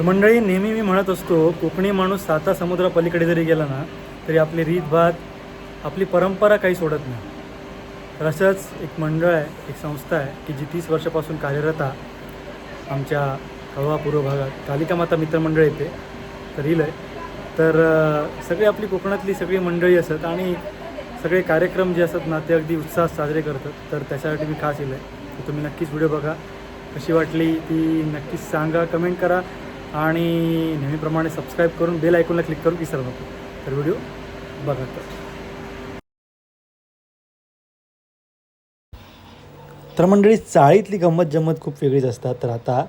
तर मंडळी नेहमी मी म्हणत असतो कोकणी माणूस साता समुद्रापलीकडे जरी गेला ना तरी आपली रीतभात आपली परंपरा काही सोडत नाही. तर असंच एक मंडळ आहे एक संस्था आहे की जी तीस वर्षापासून कार्यरत आहे. आमच्या कळवा पूर्व भागात कालिका माता मित्रमंडळ येते तर इलं आहे. तर सगळी आपली कोकणातली सगळी मंडळी असतात आणि सगळे कार्यक्रम जे असतात ना ते अगदी उत्साहात साजरे करतात. तर त्याच्यासाठी मी खास येलो आहे. तर तुम्ही नक्कीच व्हिडिओ बघा. कशी वाटली ती नक्कीच सांगा कमेंट करा. आणि नेहमीप्रमाणे सबस्क्राईब करून बेल आयकॉनला क्लिक करून विसरू नको. तर व्हिडिओ बघा तर मंडळी चाळीतली गंमत जम्मत खूप वेगळीच असतात. तर आता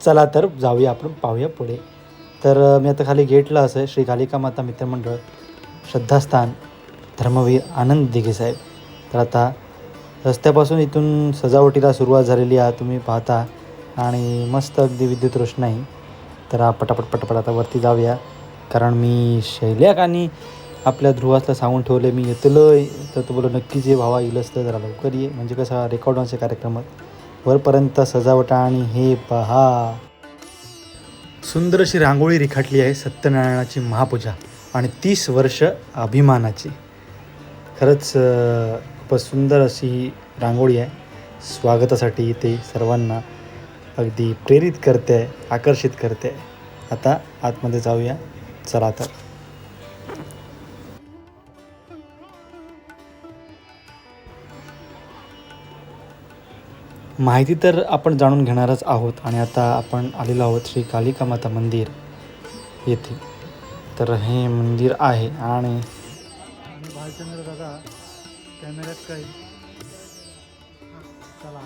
चला तर जाऊया आपण पाहूया पुढे. तर मी आता खाली गेटला असं श्री कालिका माता मित्रमंडळ श्रद्धास्थान धर्मवीर आनंद दिघे साहेब. तर आता रस्त्यापासून इथून सजावटीला सुरुवात झालेली आहे. तुम्ही पाहता. आणि मस्त अगदी विद्युत रोषणाई. तर हा पटापट पटापट आता वरती जाऊया. कारण मी शैल्याक आणि आपल्या ध्रुवासला सांगून ठेवले मी येतलोय. तर तो बोलो नक्कीच ये भावा येईलच तर जरा लवकर ये. म्हणजे कसं रेकॉर्ड व्हायच्या कार्यक्रमात. वरपर्यंत सजावट आणि हे पहा. सुंदर अशी रांगोळी रेखाटली आहे सत्यनारायणाची महापूजा आणि तीस वर्ष अभिमानाची. खरंच खूपच सुंदर अशी ही रांगोळी आहे. स्वागतासाठी ते सर्वांना अगदी प्रेरित करते आहे आकर्षित करते. आहे आता आतमध्ये जाऊया. चला तर. माहिती तर आपण जाणून घेणारच आहोत आणि आता आपण आलेलो आहोत श्री कालिका माता मंदिर येथे. तर हे मंदिर आहे आणि दादा कॅमेऱ्यात काही. चला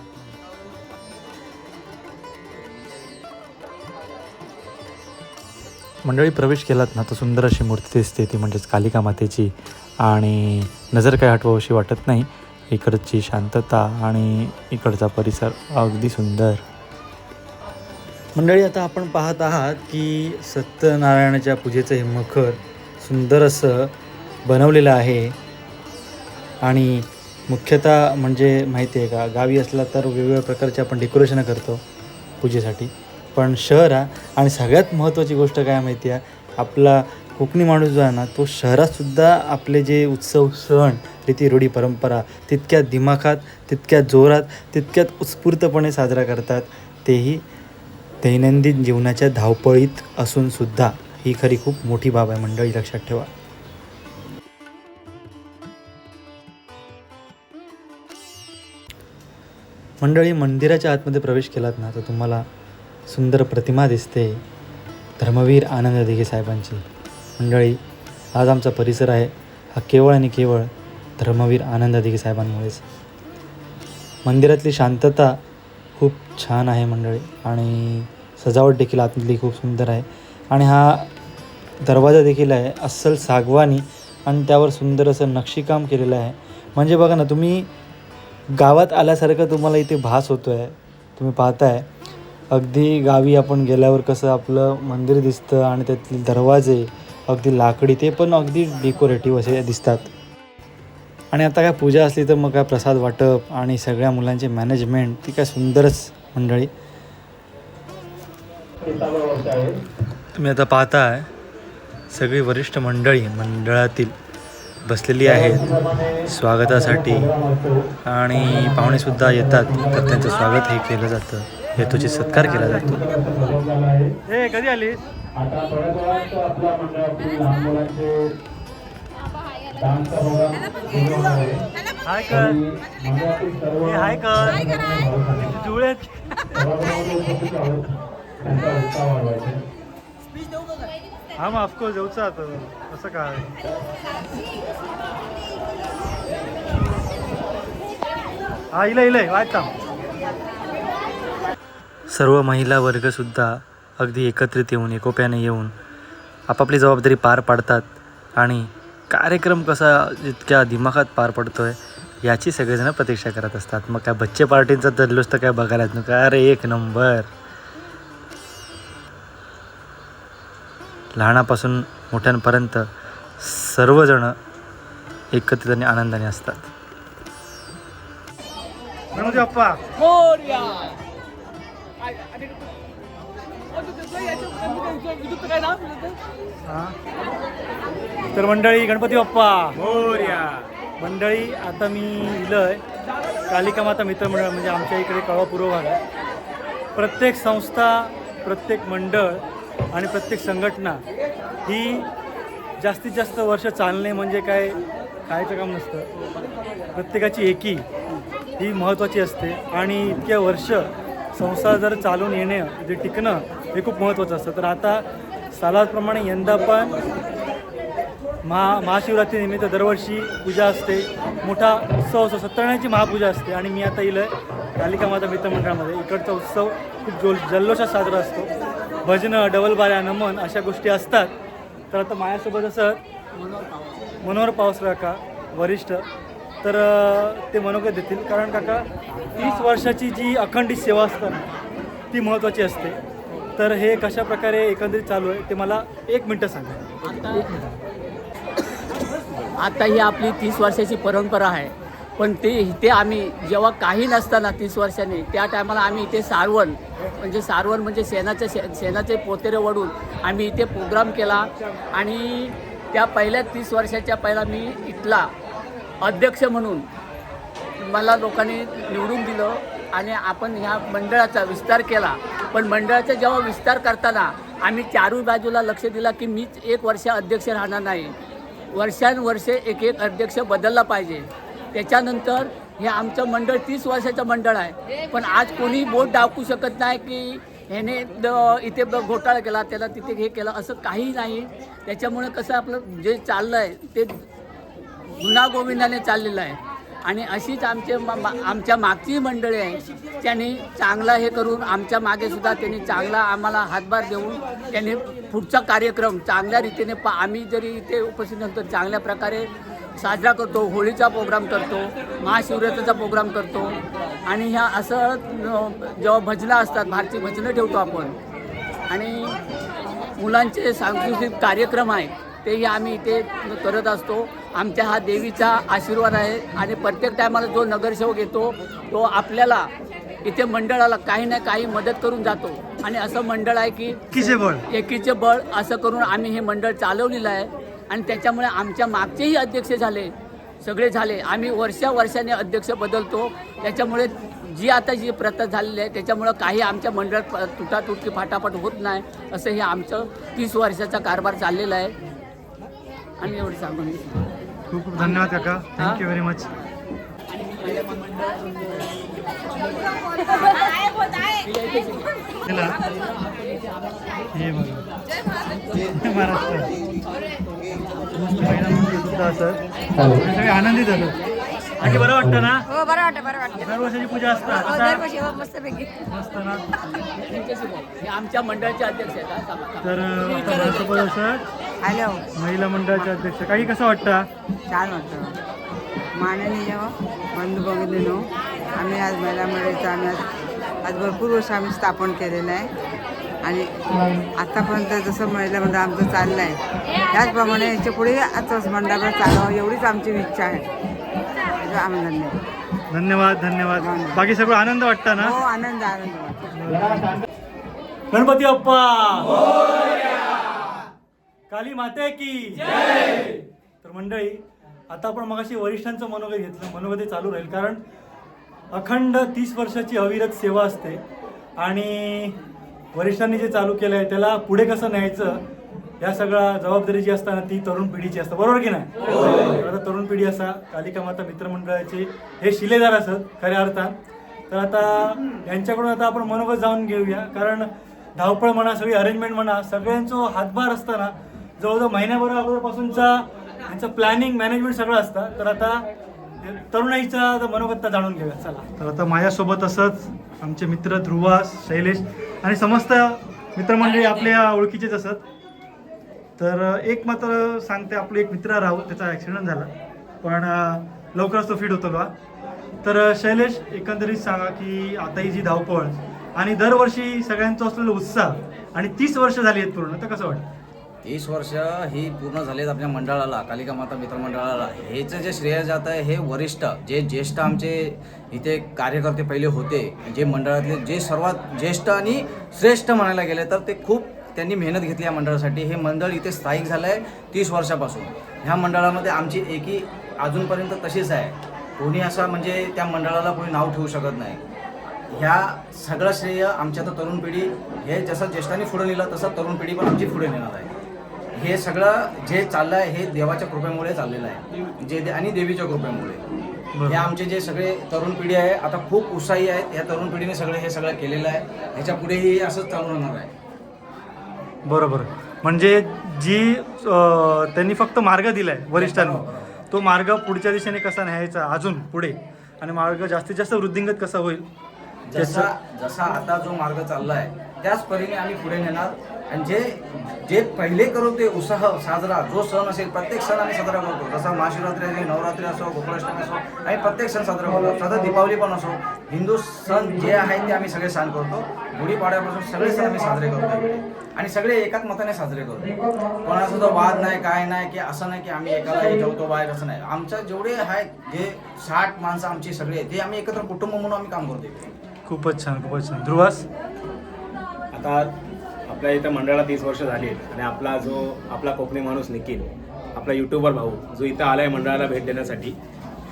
मंडळी प्रवेश केलात ना तर सुंदर अशी मूर्ती दिसते ती म्हणजेच कालिका मातेची. आणि नजर काय हटवावीशी वाटत नाही. इकडची शांतता आणि इकडचा परिसर अगदी सुंदर. मंडळी आता आपण पाहत आहात की सत्यनारायणाच्या पूजेचं हे मखर सुंदर असं बनवलेलं आहे. आणि मुख्यतः म्हणजे माहिती आहे का गावी असला तर वेगवेगळ्या प्रकारचे आपण डेकोरेशनं करतो पूजेसाठी. पण शहर हा. आणि सगळ्यात महत्त्वाची गोष्ट काय माहिती आहे? आपला कोकणी माणूस जो आहे ना तो शहरातसुद्धा आपले जे उत्सव सण रीती रूढी परंपरा तितक्या दिमाखात तितक्या जोरात तितक्यात उत्स्फूर्तपणे साजरा करतात तेही दैनंदिन जीवनाच्या धावपळीत असूनसुद्धा ही खरी खूप मोठी बाब आहे मंडळी लक्षात ठेवा. मंडळी मंदिराच्या आतमध्ये प्रवेश केलात ना तर तुम्हाला सुंदर प्रतिमा दिसते. धर्मवीर आनंद दिघे साहेबांची. मंडळी आज आमचा परिसर आहे हा केवळ आणि केवळ धर्मवीर आनंद दिघे साहेबांमुळेच. मंदिरातली शांतता खूप छान आहे मंडळी आणि सजावट देखील आतली खूप सुंदर आहे. आणि हा दरवाजा देखील आहे अस्सल सागवानी आणि त्यावर सुंदर असं नक्षीकाम केलेलं आहे. म्हणजे बघा ना तुम्ही गावात आल्यासारखं तुम्हाला इथे भास होतो आहे तुम्ही पाहताय. अगदी गावी आपण गेल्यावर कसं आपलं मंदिर दिसतं आणि त्यातले दरवाजे अगदी लाकडी ते पण अगदी डेकोरेटिव्ह असे दिसतात. आणि आता काय पूजा असली तर मग काय प्रसाद वाटप आणि सगळ्या मुलांचे मॅनेजमेंट ती काय सुंदरच मंडळी. तुम्ही आता पाहताय सगळी वरिष्ठ मंडळी मंडळातील बसलेली आहेत. स्वागतासाठी. आणि पाहुणेसुद्धा येतात तर त्यांचं स्वागत हे केलं जातं. हेतूची सत्कार केला जातो. हे कधी आली हाय कर. कर. हा मग ऑफकोर्स जाऊचा आता. असं काय? हा इलं इलं वाटतं सर्व महिला वर्गसुद्धा अगदी एकत्रित येऊन एकोप्याने येऊन आपापली जबाबदारी पार पाडतात. आणि कार्यक्रम कसा जितक्या दिमाखात पार पडतो आहे याची सगळेजण प्रतीक्षा करत असतात. मग काय बच्चे पार्टींचा जल्लोष तर काय बघायलाच नको अरे एक नंबर. लहानापासून मोठ्यांपर्यंत सर्वजण एकत्रित आणि आनंदाने असतात. तर मंडळी गणपती बाप्पा. मंडळी आता मी इलंय. कालिका माता मित्रमंडळ म्हणजे आमच्या इकडे कळवा पूर्व भाग आहे. प्रत्येक संस्था प्रत्येक मंडळ आणि प्रत्येक संघटना ही जास्तीत जास्त वर्ष चालणे म्हणजे काय? खायचं काम नसतं. प्रत्येकाची एकी ही महत्त्वाची असते. आणि इतक्या वर्ष संस्था जर चालून येणे जे टिकणं हे खूप महत्त्वाचं असतं. तर आता सालाप्रमाणे यंदा पण महा महाशिवरात्रीनिमित्त दरवर्षी पूजा असते. मोठा उत्सव असतो. सत्यनारायणाची महापूजा असते. आणि मी आता इलं कालिका माता मित्रमंडळामध्ये इकडचा उत्सव खूप जोल जल्लोषात साजरा असतो. भजनं डबल बाऱ्या नमन अशा गोष्टी असतात. तर आता माझ्यासोबत असं मनोहर पावसरा का? वरिष्ठ तर ते मनोगत देतील. कारण काका तीस वर्षाची जी अखंडित सेवा असते ती महत्त्वाची असते. तर हे कशा प्रकारे एकंदरीत चालू आहे ते मला एक मिनटं सांगा. एक आता ही आपली तीस वर्षाची परंपरा आहे. पण ते इथे आम्ही जेव्हा काही नसताना तीस वर्षांनी त्या टायमाला आम्ही इथे सारवण म्हणजे सारवण म्हणजे सेनाचे शे सेनाचे पोतेरे वडून आम्ही इथे प्रोग्राम केला. आणि त्या पहिल्या तीस वर्षाच्या पहिला मी इथला अध्यक्ष म्हणून मला लोकांनी निवडून दिलं आणि आपण ह्या मंडळाचा विस्तार केला. पण मंडळाचा जेव्हा विस्तार करताना आम्ही चारू बाजूला लक्ष दिला की मीच एक वर्ष अध्यक्ष राहणार नाही. वर्षानुवर्षे एक एक अध्यक्ष बदलला पाहिजे. त्याच्यानंतर हे आमचं मंडळ तीस वर्षाचं मंडळ आहे. पण आज कोणी बोट दाखवू शकत नाही की ह्याने द- इथे घोटाळा केला त्याला तिथे हे केलं असं काही नाही. त्याच्यामुळे कसं आपलं जे चाललं आहे ते गुन्हा गोविंदाने चाललेलं आहे. आणि अशीच आमचे मा- मा- आमच्या मागची मंडळी आहे त्यांनी चांगला हे करून आमच्या मागे सुद्धा त्यांनी चांगला आम्हाला हातभार देऊन त्यांनी पुढचा कार्यक्रम चांगल्या रीतीने पा आम्ही जरी इथे उपस्थित नंतर चांगल्या प्रकारे साजरा करतो होळीचा प्रोग्राम करतो महाशिवरात्रीचा प्रोग्राम करतो. आणि ह्या असं जेव्हा भजनं असतात भारतीय भजनं ठेवतो आपण. आणि मुलांचे सांस्कृतिक कार्यक्रम आहेत तेही आम्ही इथे करत असतो. आमच्या हा देवीचा आशीर्वाद आहे आणि प्रत्येक टायमाला जो नगरसेवक येतो तो आपल्याला इथे मंडळाला काही ना काही मदत करून जातो. आणि असं मंडळ आहे की किसे बळ. एकीचे बळ असं करून आम्ही हे मंडळ चालवलेलं आहे. आणि त्याच्यामुळे आमच्या मागचेही अध्यक्ष झाले सगळे झाले. आम्ही वर्षा वर्षाने अध्यक्ष बदलतो. त्याच्यामुळे जी आता जी प्रथा झालेली आहे त्याच्यामुळं काही आमच्या मंडळात तुटातुटकी फाटाफाट होत नाही असं हे आमचं तीस वर्षाचा कारभार चाललेला आहे. आणि एवढं सांगून खूप खूप धन्यवाद काका. थँक्यू व्हेरी मच हे बघा. महाराष्ट्र. महिला मंडळ सुद्धा असं. सगळे आनंदित झालो आणखी बरं वाटतं ना? हो बरं वाटतं बरं वाटतं. दरवर्षाची पूजा असतात हो, दरवर्षी हो, मस्तपैकी. मस्त ना. हे आमच्या मंडळाचे अध्यक्ष आहेत हा. तर असं हॅलो. महिला मंडळाचे अध्यक्ष काही कसं वाटतं? छान वाटतं. माननीय बंधू भगिनीनो आम्ही आज महिला मंडळीचं आम्ही आज आज भरपूर वर्ष आम्ही स्थापन केलेलं आहे. आणि आतापर्यंत जसं महिला मंडळ आमचं चाललं आहे त्याचप्रमाणे याच्यापुढे आजचं मंडळ चालावं एवढीच आमची इच्छा आहे. त्याचा आम्ही धन्यवाद. धन्यवाद धन्यवाद. बाकी सगळं आनंद वाटतं ना? हो आनंद आनंद वाटतो. गणपती बाप्पा काली माते की तर मंडळी आता आपण मगाशी वरिष्ठांचं मनोगत घेतलं. मनोगत चालू राहील कारण अखंड तीस वर्षाची अविरत सेवा असते. आणि वरिष्ठांनी जे चालू केलं आहे त्याला पुढे कसं न्यायचं या सगळ्या जबाबदारी जी असताना ती तरुण पिढीची असते. बरोबर की नाही? आता तरुण पिढी असा कालिका माता मित्रमंडळाचे हे शिलेदार असत खऱ्या अर्थात. तर आता यांच्याकडून आता आपण मनोगत जाऊन घेऊया. कारण धावपळ म्हणा सगळी अरेंजमेंट म्हणा सगळ्यांचं हातभार असताना जवळजवळ महिन्याभर अगोदरपासूनचा यांचं प्लॅनिंग मॅनेजमेंट सगळं असतं. तर आता तरुणाईचा आता मनोगत जाणून घेऊया. चला. तर आता माझ्यासोबत असंच आमचे मित्र ध्रुवास शैलेश आणि समस्त मित्रमंडळी आपल्या ओळखीचेच असत. तर एक मात्र सांगते आपले एक मित्र राहू त्याचा ॲक्सिडेंट झाला. पण लवकरच तो फिट होतो बा. तर शैलेश एकंदरीत सांगा की आता ही जी धावपळ आणि दरवर्षी सगळ्यांचा असलेला उत्साह आणि तीस वर्ष झाली आहेत पूर्ण तर कसं वाटतं? तीस वर्ष ही पूर्ण झालीत आपल्या मंडळाला कालिका माता मित्र मंडळाला. हेचं जे श्रेय जात आहे हे वरिष्ठ जे ज्येष्ठ आमचे इथे कार्यकर्ते पहिले होते जे मंडळातले जे सर्वात ज्येष्ठ आणि श्रेष्ठ म्हणायला गेले तर ते खूप त्यांनी मेहनत घेतली या मंडळासाठी. हे मंडळ इथे स्थायिक झालं आहे तीस वर्षापासून. ह्या मंडळामध्ये आमची एकी अजूनपर्यंत तशीच आहे. कोणी असा म्हणजे त्या मंडळाला कोणी नाव ठेवू शकत नाही. ह्या सगळं श्रेय आमच्या तर तरुण पिढी हे जसं ज्येष्ठांनी पुढे नेलं तसं तरुण पिढी पण आमची पुढे नेणार आहे. हे सगळं जे चाललं आहे हे देवाच्या कृपेमुळे चाललेलं आहे. जे आणि देवीच्या कृपेमुळे. हे आमचे जे सगळे तरुण पिढी आहे आता खूप उत्साही आहेत. या तरुण पिढीने सगळे हे सगळं केलेलं आहे. ह्याच्या पुढेही असंच चालू राहणार आहे. बरोबर. म्हणजे जी त्यांनी फक्त मार्ग दिलाय वरिष्ठांनी. तो मार्ग पुढच्या दिशेने कसा न्यायचा अजून पुढे? आणि मार्ग जास्तीत जास्त वृद्धिंगत कसा होईल? जसा जसा आता जो मार्ग चालला आहे त्याच परीने आम्ही पुढे नेणार. आणि जे जे पहिले करू ते उत्साह साजरा जो सण असेल प्रत्येक सण आम्ही साजरा करतो. जसा महाशिवरात्री असेल नवरात्री असो गोकुळाष्टमी असो आम्ही प्रत्येक सण साजरा करतो. साधा दीपावली पण असो हिंदू सण जे आहेत ते आम्ही सगळे सण करतो. गुढीपाड्यापासून सगळे सण आम्ही साजरे करतो. आणि सगळे एकाच मताने साजरे करतो. कोणाचा जो वाद नाही काय नाही की असं नाही की आम्ही एकाला हे ठेवतो बाहेर असं नाही. आमच्या जेवढे आहेत जे साठ माणसं आमची सगळे ते आम्ही एकत्र कुटुंब म्हणून आम्ही काम करतो. खूपच छान खूपच छान. ध्रुवास? आता आपल्या इथं मंडळाला तीस वर्ष झाली आहेत आणि आपला जो आपला कोकणी माणूस निखिल आपला युट्यूबर भाऊ जो इथं आला आहे मंडळाला भेट देण्यासाठी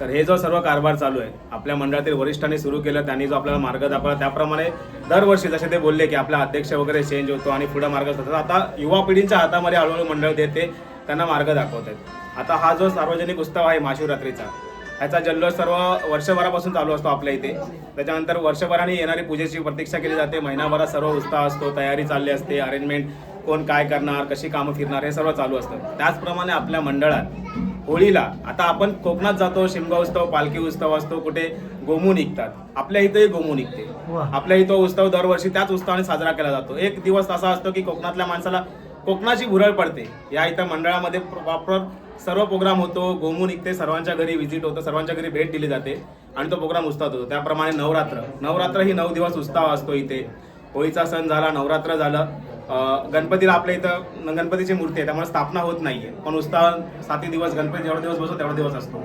तर हे जो सर्व कारभार चालू आहे आपल्या मंडळातील वरिष्ठांनी सुरू केलं त्यांनी जो आपल्याला मार्ग दाखवला त्याप्रमाणे दरवर्षी जसे ते बोलले की आपला अध्यक्ष वगैरे चेंज होतो आणि पुढे मार्ग असतो तर आता युवा पिढींच्या हातामध्ये हळूहळू मंडळ देते त्यांना मार्ग दाखवत आहेत. आता हा जो सार्वजनिक उत्सव आहे महाशिवरात्रीचा ह्याचा जल्लोष सर्व वर्षभरापासून चालू असतो आपल्या इथे. त्याच्यानंतर वर्षभराने येणारी पूजेची प्रतीक्षा केली जाते. महिनाभरात सर्व उत्साह असतो तयारी चालली असते अरेंजमेंट कोण काय करणार कशी कामं फिरणार हे सर्व चालू असतं. त्याचप्रमाणे आपल्या मंडळात होळीला आता आपण कोकणात जातो शिमगा उत्सव पालखी उत्सव असतो कुठे गोमू निघतात. आपल्या इथेही गोमू निघते. आपल्या इथं उत्सव दरवर्षी त्याच उत्सवाने साजरा केला जातो. एक दिवस असा असतो की कोकणातल्या माणसाला कोकणाची भुरळ पडते. या इथं मंडळामध्ये प्रॉपर सर्व प्रोग्राम होतो. गोमू निघते सर्वांच्या घरी व्हिजिट होतं. सर्वांच्या घरी भेट दिली जाते. आणि तो प्रोग्राम उत्साहात होतो. त्याप्रमाणे नवरात्र. नवरात्र ही नऊ दिवस उत्साह असतो इथे. होळीचा सण झाला नवरात्र झालं. गणपतीला आपल्या इथं गणपतीची मूर्ती आहे. त्यामुळे स्थापना होत नाही आहे पण उत्साह साती दिवस गणपती जेवढा दिवस बसतो तेवढा दिवस असतो.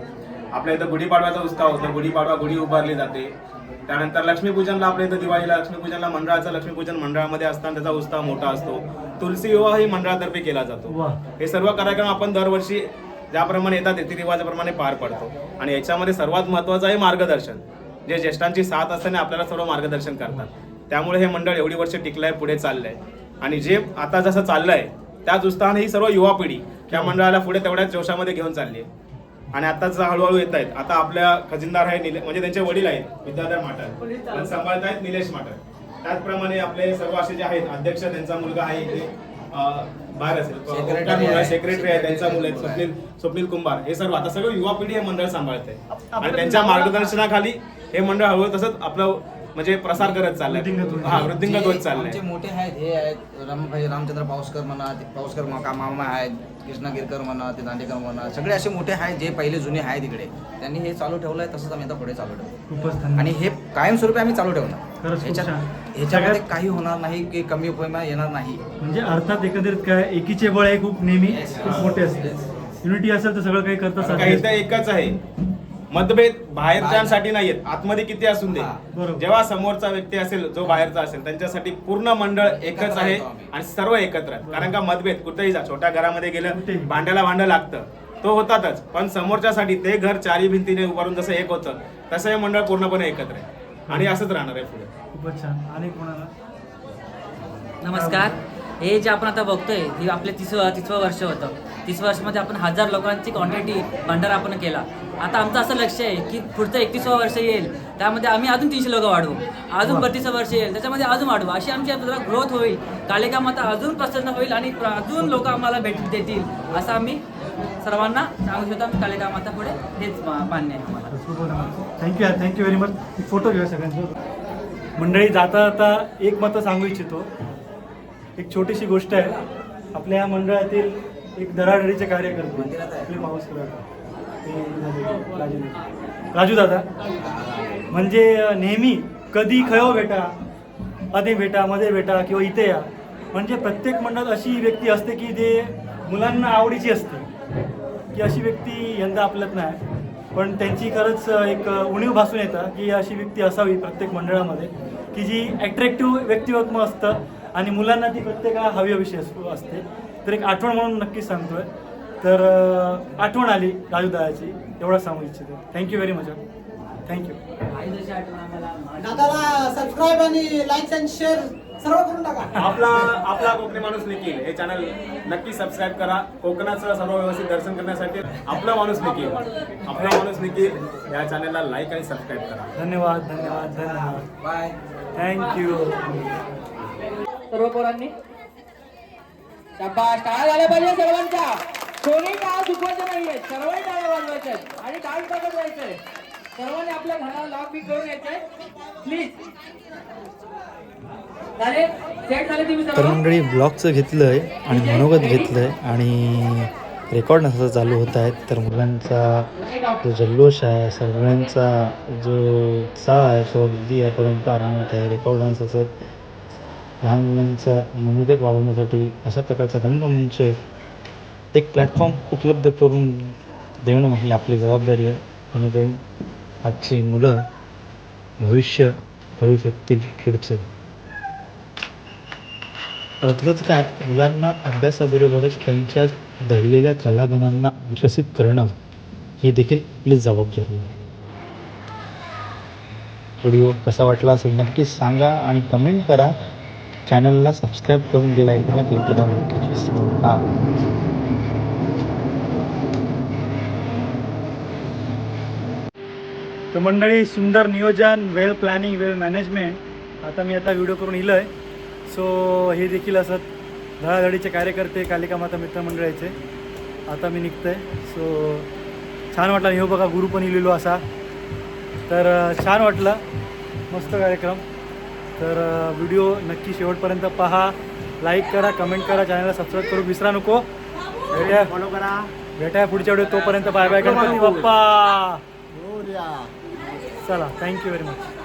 आपल्या इथं गुढीपाडव्याचा उत्साह होतो. गुढीपाडवा गुढी उभारली जाते. त्यानंतर लक्ष्मीपूजनला आपल्या इथं दिवाळीला लक्ष्मीपूजनला मंडळाचं लक्ष्मीपूजन मंडळामध्ये असताना त्याचा उत्साह मोठा असतो. तुलसी विवाह ही मंडळातर्फे केला जातो. हे सर्व कार्यक्रम आपण दरवर्षी ज्याप्रमाणे येतात रीतिरिवाजाप्रमाणे पार पडतो. आणि याच्यामध्ये सर्वात महत्त्वाचं आहे मार्गदर्शन. जे ज्येष्ठांची साथ असताना आपल्याला सर्व मार्गदर्शन करतात. त्यामुळे हे मंडळ एवढी वर्ष टिकलंय पुढे चाललंय. आणि जे आता जसं चाललंय त्याच उत्साहाने ही सर्व युवा पिढी त्या मंडळाला पुढे तेवढ्याच जोशामध्ये घेऊन चालली आहे. आणि आताच हळूहळू येत आहेत आता आपल्या खजिनदार आहे निले म्हणजे त्यांचे वडील आहेत विद्याधर माटर आणि सांभाळत आहेत निलेश माटर त्याचप्रमाणे आपले सर्व असे जे आहेत अध्यक्ष त्यांचा मुलगा आहे इथे बाहेर असेल. सेक्रेटरी आहे. त्यांचा मुलं आहेत स्वप्नील स्वप्नील कुंभार. हे सर्व आता सगळं युवा पिढी हे मंडळ सांभाळत आहे. आणि त्यांच्या मार्गदर्शनाखाली हे मंडळ हळूहळू तसंच आपलं म्हणजे प्रसार करत चाललंय. हा वृद्धिंगत होत चाललंय. आमचे मोठे आहेत हे आहेत रामभाई रामचंद्र पावसकर म्हणा ते पावसकर मा- का मामा आहेत कृष्णा गिरकर म्हणा ते दांडेकर म्हणा सगळे असे मोठे आहेत जे पहिले जुने आहेत इकडे. त्यांनी हे चालू ठेवलंय तसंच आम्ही आता पुढे चालू ठेवू. खूपच आणि हे कायमस्वरूपी आम्ही चालू खरंच ठेवणार खूप ह्याच्यात छान. ह्याच्यामध्ये सगळ्यात- काही होणार नाही की कमी उपयोग येणार नाही. म्हणजे अर्थात एकंदरीत काय एकीचे बळ हे खूप नेहमी खूप मोठे असते. युनिटी असेल तर सगळं काही करता आता साध्य असतं. एकच आहे. मतभेद बाहेरच्यांसाठी नाहीयेत. आतमध्ये किती असून दे. बरोबर. जेव्हा समोरचा व्यक्ती असेल जो बाहेरचा असेल त्यांच्यासाठी पूर्ण मंडळ एकच एकत्र आहे. आणि सर्व एकत्र आहेत. कारण का मतभेद कुठेही जा छोट्या घरामध्ये गेलं. भांड्याला भांडं लागतं. तो होतातच. पण समोरच्यासाठी ते घर चारी भिंतीने उभारून जसं एक होतं तसं हे मंडळ पूर्णपणे एकत्र आहे. आणि असंच राहणार आहे पुढे. खूपच छान. आणि कोणाला? नमस्कार. हे जे आपण आता बघतोय हे आपले तीस तिसवं वर्ष होतं. तीस वर्षामध्ये आपण हजार लोकांची क्वांटिटी भंडारा आपण केला. आता आमचं असं लक्ष आहे की पुढचं एकतीसवं वर्ष येईल. त्यामध्ये आम्ही अजून तीनशे लोक वाढवू. अजून बत्तीसवं वर्ष येईल. त्याच्यामध्ये अजून वाढवू. अशी आमची ग्रोथ होईल. कालिका माता अजून प्रसन्न होईल आणि अजून लोक आम्हाला भेट देतील असं आम्ही सर्वांना सांगू शकतो. आम्ही कालिका माता पुढे हेच मान्य आहे आम्हाला. Thank you thank you very much photo घेऊया सगळ्यांसोबत मंडळी जाता जाता एक मतं सांगू इच्छितो. एक छोटीशी गोष्ट आहे. आपल्या या मंडळातील एक दराडरीचे कार्यकर्ते आपले पाऊस राजू दादा. म्हणजे नेहमी कधी खयो भेटा अधे भेटा मध्ये भेटा किंवा इथे या. म्हणजे प्रत्येक मंडळात अशी व्यक्ती असते की जे मुलांना आवडीची असते. की अशी व्यक्ती यंदा आपल्यात नाही. पण त्यांची खरंच एक उणीव भासून येतं की अशी व्यक्ती असावी प्रत्येक मंडळामध्ये. की जी ॲट्रॅक्टिव्ह व्यक्तिमत्व असतं आणि मुलांना ती प्रत्येकाला हवी हवीशी असते. तर एक आठवण म्हणून नक्कीच सांगतोय. तर आठवण आली राजू दादाची एवढं सांगू इच्छितो. Thank you very much thank you दादाला सबस्क्राईब आणि लाईक आणि शेअर सर्व करून टाका. आपला आपला कोकणी माणूस निखिल हे चॅनल नक्की सबस्क्राईब करा. कोकणाचं सर्व व्यवस्थित दर्शन करण्यासाठी आपला माणूस निखिल. आपला माणूस निखिल या चॅनलला लाईक आणि सबस्क्राईब करा. धन्यवाद धन्यवाद धन्यवाद. बाय थँक्यू सर्व पोरांनी शाबास. टाळ्या झाल्या पाहिजे सर्वांच्या कोणी टाळा चुकवायचं नाहीये. सर्वांनी टाळ्या वाजवायच्या आहेत आणि डान्स करत जायचंय सर्वांनी आपल्या घराला लॉक बी करून यायचंय प्लीज झाले? झाले तर मंडळी ब्लॉगचं घेतलं आहे. आणि मनोगत घेतलं आहे आणि रेकॉर्ड नसं चालू होत आहेत. तर मुलांचा जो जल्लोष आहे सगळ्यांचा जो उत्साह आहे तो अगदी यापर्यंत आरामात आहे. रेकॉर्ड डान्स असत लहान मुलांचा मनोगत वाढवण्यासाठी अशा प्रकारचा रंगमंच एक प्लॅटफॉर्म उपलब्ध करून देणं ही आपली जबाबदारी आहे. जेणेकरून आजची मुलं भविष्य भरू शकतील खेळचं. महत्त्वाचं काय? मुलांना अभ्यासाबरोबरच त्यांच्या धरलेल्या कलागुणांना विकसित करणं ही देखील आपली जबाबदारी आहे. व्हिडिओ कसा वाटला असेल नक्कीच सांगा आणि कमेंट करा. चॅनलला सबस्क्राईब करून दिला किंवा क्लिक करा. नक्कीच हां. तर मंडळी सुंदर नियोजन वेळ प्लॅनिंग वेल मॅनेजमेंट आता मी आता व्हिडिओ करून इलं आहे सो हे देखील असत धडाधडीचे कार्यकर्ते कालिका माता मित्रमंडळाचे. आता मी निघतोय. सो छान वाटला. हे हो बघा गुरु पण इलेलो असा. तर छान वाटलं. मस्त कार्यक्रम. तर व्हिडिओ नक्की शेवटपर्यंत पहा. लाईक करा कमेंट करा चॅनलला सबस्क्राईब करू. विसरा नको. भेटूया. फॉलो करा. भेटाय पुढच्या व्हिडिओ तोपर्यंत बाय बाय गणपती बाप्पा. चला. Thank you very much